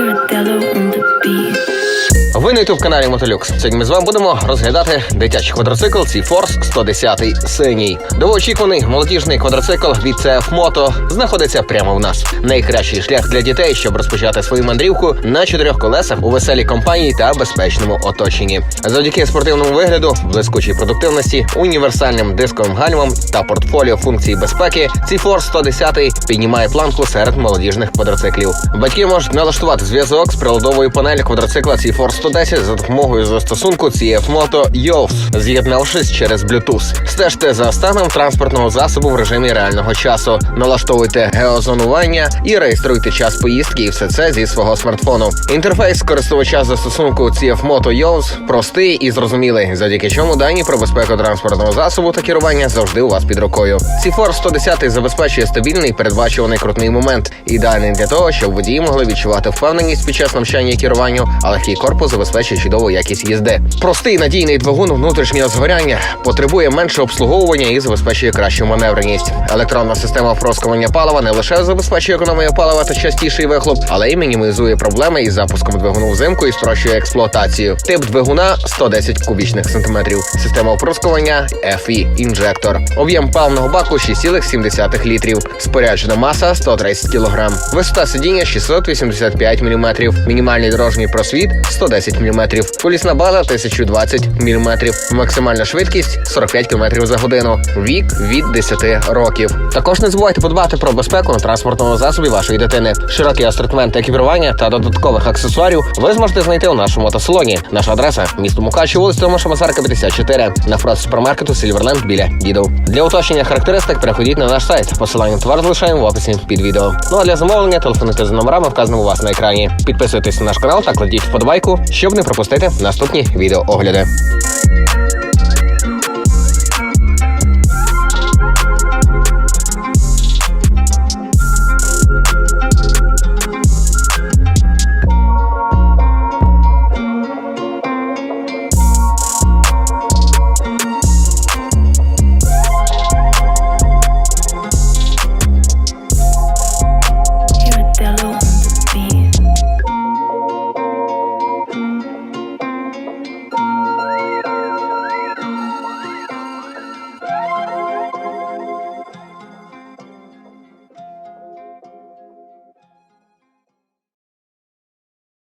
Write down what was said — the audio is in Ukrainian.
Pirandello on на youtube каналі Мотолюкс. Сьогодні ми з вами будемо розглядати дитячий квадроцикл C-Force 110 синій. Довоочікуваний молодіжний квадроцикл від CF Moto знаходиться прямо в нас. Найкращий шлях для дітей, щоб розпочати свою мандрівку на чотирьох колесах у веселій компанії та безпечному оточенні. Завдяки спортивному вигляду, блискучій продуктивності, універсальним дисковим гальмам та портфоліо функцій безпеки, C-Force 110 піднімає планку серед молодіжних квадроциклів. Батьки можуть налаштувати зв'язок з приладовою панелі квадроцикла C-Force 110 за допомогою застосунку CF Moto YOS, з'єднавшись через Bluetooth. Стежте за станом транспортного засобу в режимі реального часу. Налаштовуйте геозонування і реєструйте час поїздки, і все це зі свого смартфону. Інтерфейс користувача застосунку CF Moto YOS простий і зрозумілий, завдяки чому дані про безпеку транспортного засобу та керування завжди у вас під рукою. C-Force 110 забезпечує стабільний передбачуваний крутний момент, ідеальний для того, щоб водії могли відчувати впевненість під час навчання і керуванню, а легкий корпус забезпечує чудову якість їзди. Простий надійний двигун внутрішнього згоряння потребує менше обслуговування і забезпечує кращу маневреність. Електронна система впроскування палива не лише забезпечує економію палива та частіший вихлоп, але й мінімізує проблеми із запуском двигуну взимку і спрощує експлуатацію. Тип двигуна 110 кубічних сантиметрів. Система оприскування FE інжектор. Об'єм паливного баку 6,7 літрів. Споряджена маса 130 кг. Висота сидіння 685 мм. Мінімальний дорожній просвіт 110 мм. Колісна база 1020 мм. Максимальна швидкість 45 км за годину. Вік від 10 років. Також не забувайте подбати про безпеку на транспортному засобі вашої дитини. Широкий асортимент екіпірування та додаткових аксесуарів ви зможете знайти у нашому мотосалоні. Наша адреса місто Мукачі, вулиця Томаша Мазарка, 54, навпроти супермаркету Сільверленд біля Дідов. Для уточнення характеристик переходіть на наш сайт. Посилання на товар залишаємо в описі під відео. Ну а для замовлення телефонуйте за номерами, вказаними у вас на екрані. Підписуйтесь на наш канал та кладіть вподобайку, щоб не пропустити наступні відеоогляди.